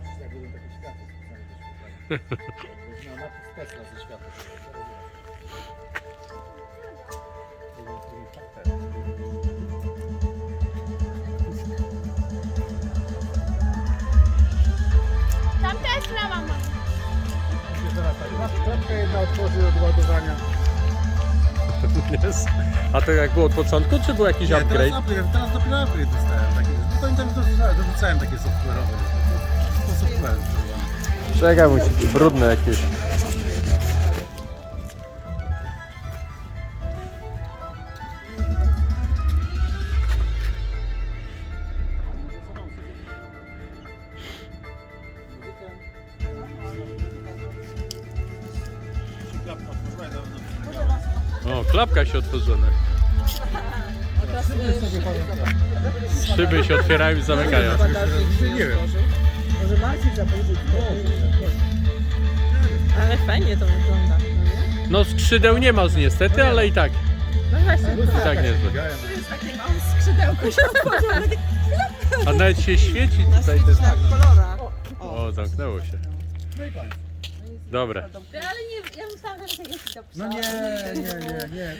będą takie światło specjalnie do świetlenia. Jakbyś miał napis Tesla ze światła. Tam Tesla mama. Tak, klapka jedna otworzy od ładowania. Jest. A to jak było od początku, czy był jakiś Nie, upgrade? teraz, upgrade, teraz dopiero upgrade dostałem. Taki, no to im tam dorzucałem, dorzucałem takie software'owe. Czekaj, musi być brudne jakieś. O, klapka się otworzona. Szyby się otwierają i zamykają. Nie wiem. Może Marcin zapożyczyć. Ale fajnie to wygląda. no? No skrzydeł nie ma niestety, ale i tak. No właśnie. I tak niezłe. To jest takie małe skrzydełko się otworzyło. takie A nawet się świeci Na tutaj ten. ślicznych kolorach. O, zamknęło się. No. Dobre. Ale nie, ja myślałam, że tak jest dobrze. No nie, nie, nie, nie.